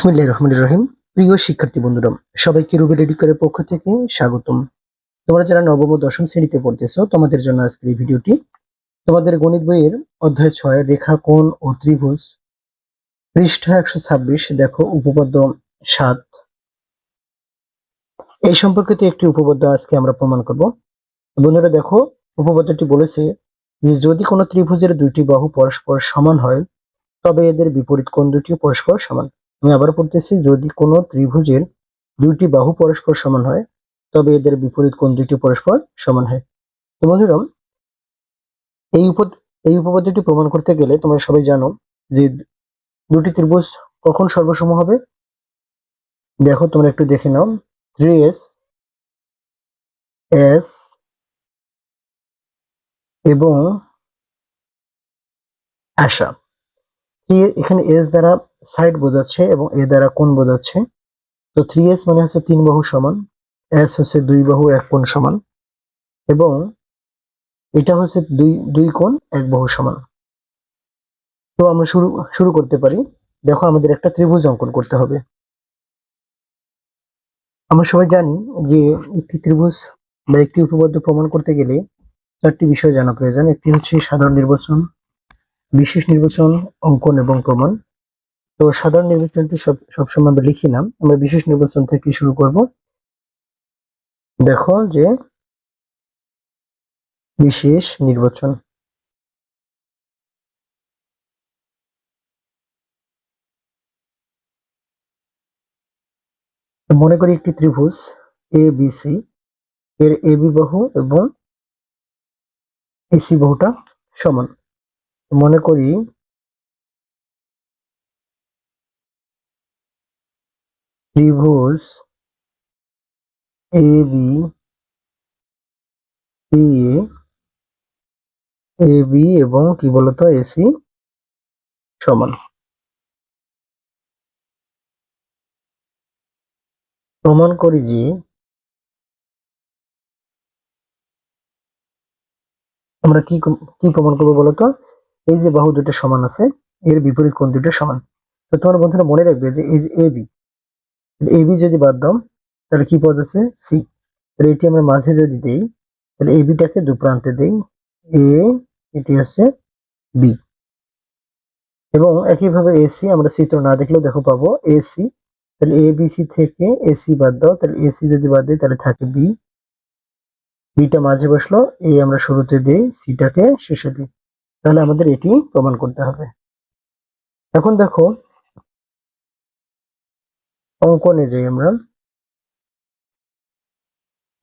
বিসমিল্লাহ রহমান রহিম। প্রিয় শিক্ষার্থী বন্ধুরা, সবাইকে রুবেল এডুকের পক্ষ থেকে স্বাগতম। তোমরা যারা নবম ও দশম শ্রেণীতে পড়তেছো, তোমাদের জন্য আজকের এই ভিডিওটি। তোমাদের গণিত বইয়ের অধ্যায় ছয়, রেখা, কোণ ও ত্রিভুজ, পৃষ্ঠা একশো ছাব্বিশ, দেখো উপপাদ্য সাত। এই সম্পর্কিত একটি উপপাদ্য আজকে আমরা প্রমাণ করব। বন্ধুরা দেখো, উপপাদ্যটি বলেছে যে যদি কোনো ত্রিভুজের দুইটি বাহু পরস্পর সমান হয়, তবে এদের বিপরীত কোণ দুটিও পরস্পর সমান। আমি আবার পড়তেছি যদি কোনো ত্রিভুজের দুইটি বাহু পরস্পর সমান হয়, তবে এদের বিপরীত কোন দুইটি পরস্পর সমান হয়। তো বন্ধুরা, এই উপ, এই উপপাদ্যটি প্রমাণ করতে গেলে তোমরা সবাই জানো যে দুটি ত্রিভুজ কখন সর্বসম হবে। দেখো, তোমরা একটু দেখে নাও। থ্রি এস এস এবং আশা। এখানে এস দ্বারা সাইড বোঝাচ্ছে এবং এ দ্বারা কোণ বোঝাচ্ছে। তো থ্রি এস মানে হচ্ছে তিন বাহু সমান এস হচ্ছে দুই বাহু এক কোণ সমান এবং এটা হচ্ছে দুই দুই কোণ এক বাহু সমান। তো আমরা শুরু শুরু করতে পারি। দেখো আমাদের একটা ত্রিভুজ অঙ্কন করতে হবে। আমরা সবাই জানি যে একটি ত্রিভুজ বা একটি উপপাদ্য প্রমাণ করতে গেলে চারটি বিষয় জানা প্রয়োজন। একটি হচ্ছে সাধারণ নির্বাচন, বিশেষ নির্বাচন, অঙ্কন এবং প্রমাণ। তো সাধারণ নির্বাচনটি সব, সবসময় আমরা লিখি না। আমরা বিশেষ নির্বাচন থেকে শুরু করব। দেখো যে বিশেষ নির্বাচন। মনে করি একটি ত্রিভুজ এ বি সি এর এ বি বাহু এবং এসি বাহুটা সমান। মনে করি ত্রিভুজ A B C A B এবং কি বলতো? এসি সমান। প্রমাণ করি যে আমরা কি কি প্রমাণ করব বলতো? এই যে বাহু দুটো সমান আছে, এর বিপরীত কোণ দুটো সমান। তো তোমার বন্ধুরা মনে রাখবে যে এই যে এ বি এ বি যদি বাদ দাও, তাহলে কি পদ আছে? সি তাহলে এটি আমরা মাঝে যদি দেই, তাহলে এ বিটাকে দু প্রান্তে দেই। এ এটি হচ্ছে বি এবং একইভাবে এসি আমরা চিত্র না দেখলেও দেখো পাবো। এসি তাহলে এ বি সি থেকে এসি বাদ দাও। তাহলে এসি যদি বাদ দিই, তাহলে থাকে বি বিটা মাঝে বসল এ আমরা শুরুতে দিই সিটাকে শেষে দিই। তাহলে আমাদের এটি প্রমাণ করতে হবে। এখন দেখো অঙ্কনে যাই আমরা।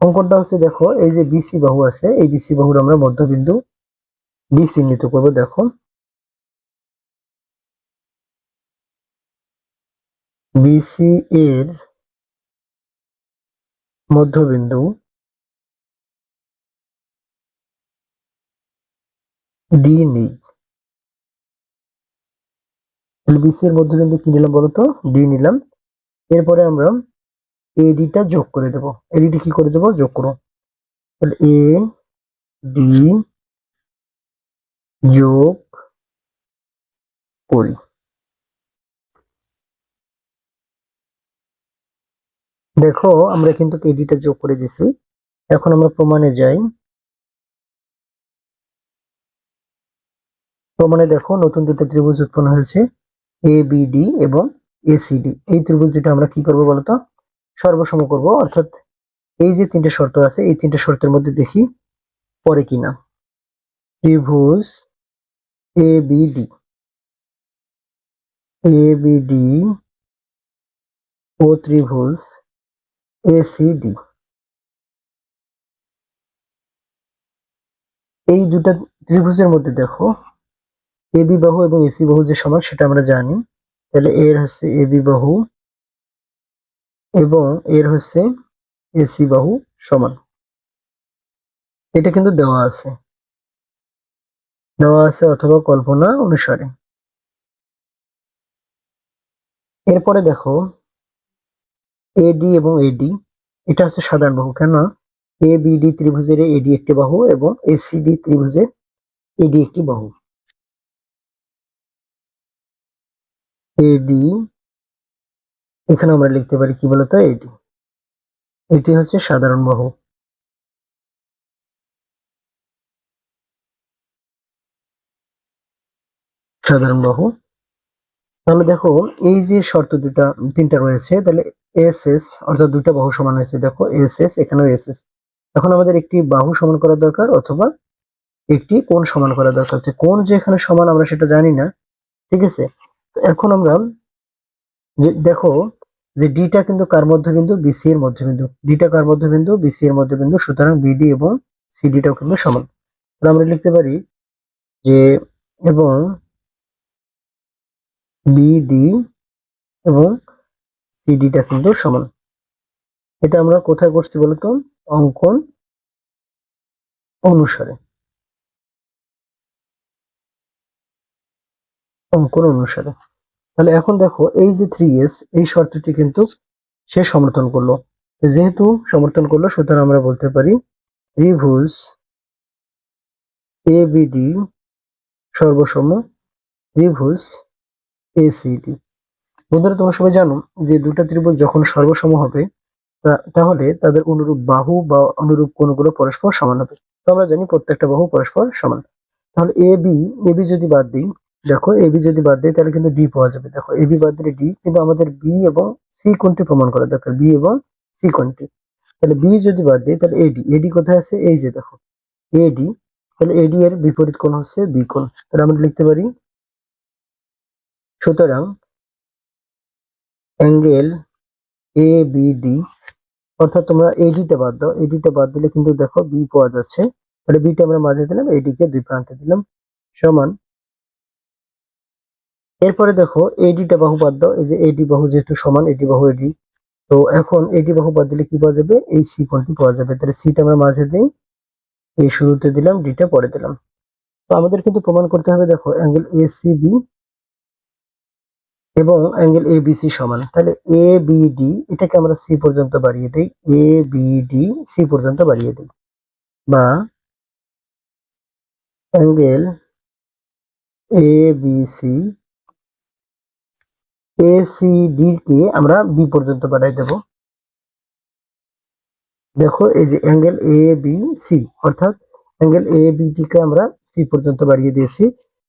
অঙ্কনটা হচ্ছে দেখো, এই যে বিসি বাহু আছে, এই বিসি বাহুর আমরা মধ্যবিন্দু বি চিহ্নিত করব, দেখো। বিসি এর মধ্যবিন্দু ডি নেই। বিসি এর মধ্যবিন্দু কি নিলাম বলতো? ডি নিলাম এরপরে আমরা এডিটা যোগ করে দেব। এডিটি কি করে দেব? যোগ করো। তাহলে এ ডি যোগ করি। দেখো, আমরা কিন্তু এডিটা যোগ করে দিছি। এখন আমরা প্রমাণে যাই। প্রমাণে দেখো, নতুন দুটো ত্রিভুজ উৎপন্ন হয়েছে। এ বিডি এবং এসিডি এই ত্রিভুজ দুটো আমরা কি করব বলতো? সর্বসম করব, অর্থাৎ এই যে তিনটে শর্ত আছে, এই তিনটে শর্তের মধ্যে দেখি পরে কিনা ত্রিভুজ এ বিডি এ বিডি ও ত্রিভুজ এসিডি এই দুটা ত্রিভুজের মধ্যে দেখো এ বি বাহু এবং এসি বাহু যে সমান, সেটা আমরা জানি। তাহলে এর হচ্ছে এ বি বাহু এবং এর হচ্ছে এসি বাহু সমান। এটা কিন্তু দেওয়া আছে। দেওয়া আছে অথবা কল্পনা অনুসারে। এরপরে দেখো এডি এবং এডি এটা হচ্ছে সাধারণ বাহু কেন এ ত্রিভুজের এডি একটি বাহু এবং এসিডি ত্রিভুজের এডি একটি বাহু। এডি এখানে আমরা লিখতে পারি কি বলতো? এটি এটি হচ্ছে সাধারণ বাহু। সাধারণ বাহু। তাহলে দেখো, এই যে শর্ত দুটা, তিনটা রয়েছে, তাহলে এস এস অর্থাৎ দুটা বাহু সমান হয়েছে। দেখো এস এস এখানেও এস এস এখন আমাদের একটি বাহু সমান করা দরকার, অথবা একটি কোণ সমান করা দরকার। কোন যে এখানে সমান আমরা সেটা জানি না, ঠিক আছে? এখন আমরা যে, দেখো যে ডিটা কিন্তু কার মধ্যবিন্দু? বিসি এর মধ্যবিন্দু। ডিটা কার মধ্যবিন্দু? বিসি এর মধ্যবিন্দু। সুতরাং বিডি এবং সিডিটাও কিন্তু সমান। তাহলে আমরা লিখতে পারি যে এবং বিডি এবং সিডিটা কিন্তু সমান। এটা আমরা কোথায় করছি বলতো? অঙ্কন অনুসারে। অঙ্কন অনুসারে। তাহলে এখন দেখো, এই যে থ্রি এস এই শর্তটি কিন্তু সে সমর্থন করল। যেহেতু সমর্থন করল, সুতরাং আমরা বলতে পারি, ত্রিভুজ এ বিডি সর্বসম ত্রিভুজ এসিডি বন্ধুরা, তোমরা সবাই জানো যে দুটা ত্রিভুজ যখন সর্বসম হবে তাহলে তাদের অনুরূপ বাহু বা অনুরূপ কোণগুলো পরস্পর সমান হবে। তো আমরা জানি প্রত্যেকটা বাহু পরস্পর সমান। তাহলে এ বি এ বি যদি বাদ দিই দেখো এ বি যদি বাদ দিই, তাহলে কিন্তু ডি পাওয়া যাবে। দেখো এ বি বাদ দিলে ডি কিন্তু আমাদের বি এবং সি কোনটি প্রমাণ করা দরকার? বি এবং সি কোণটি তাহলে বি যদি বাদ দিই, তাহলে এডি এডি কোথায় আছে? এই যে দেখো এডি তাহলে এডি এর বিপরীত কোণ হচ্ছে বি কোণ। তাহলে আমরা লিখতে পারি, সুতরাং অ্যাঙ্গেল এ বি ডি অর্থাৎ তোমরা এডিটা বাদ দাও। এডিটা বাদ দিলে কিন্তু দেখো বি পাওয়া যাচ্ছে। তাহলে বিটা আমরা মাঝে দিলাম এডিকে দুই প্রান্তে দিলাম। সমান এরপরে দেখো এডিটা বাহু বাদ দাও। এই যে এডি বাহু যেহেতু সমান এডি বাহু এডি তো এখন এডি বাহু বাদ দিলে কি পাওয়া যাবে? এই সি কোণটি পাওয়া যাবে। তাহলে সিটা আমরা মাঝে দিই। এই শুরুতে দিলাম ডিটা পরে দিলাম। তো আমাদের কিন্তু প্রমাণ করতে হবে, দেখো, অ্যাঙ্গেল এ সি বি এবং অ্যাঙ্গেল এ বিসি সমান। তাহলে এ বিডি এটাকে আমরা সি পর্যন্ত বাড়িয়ে দিই। এ বিডি সি পর্যন্ত বাড়িয়ে দিই। বা angle A BC A C D কে আমরা বি পর্যন্ত বাড়াই দেব। দেখো, এই যে অ্যাঙ্গেল এ বি সি অর্থাৎ অ্যাঙ্গেল এ বিডি কে আমরা সি পর্যন্ত বাড়িয়ে দিয়েছি।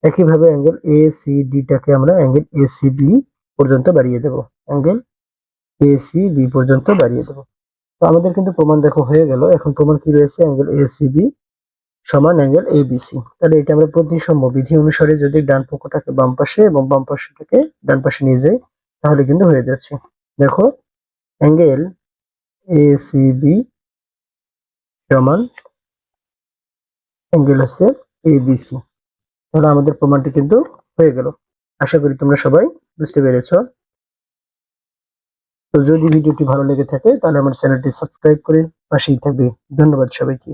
একইভাবে অ্যাঙ্গেল এ সি ডিটাকে আমরা অ্যাঙ্গেল এ সি বি পর্যন্ত বাড়িয়ে দেব। অ্যাঙ্গেল এ সি বি পর্যন্ত বাড়িয়ে দেব। তো আমাদের কিন্তু প্রমাণ দেখো হয়ে গেল। এখন প্রমাণ কি রয়েছে? অ্যাঙ্গেল এ সি বি সমান অ্যাঙ্গেল এ বি সি তাহলে এটা আমরা প্রতিসম্য বিধি অনুসারে যদি ডান পক্ষটাকে বাম পাশে এবং বাম পাশটাকে ডান পাশে নিয়ে যাই, তাহলে কিন্তু হয়ে যাচ্ছে। দেখো অ্যাঙ্গেল এ সি বি সমান অ্যাঙ্গেল হচ্ছে এ বি সি তাহলে আমাদের প্রমাণটি কিন্তু হয়ে গেল। আশা করি তোমরা সবাই বুঝতে পেরেছ। তো যদি ভিডিওটি ভালো লেগে থাকে, তাহলে আমার চ্যানেলটি সাবস্ক্রাইব করে পাশেই থাকবে। ধন্যবাদ সবাইকে।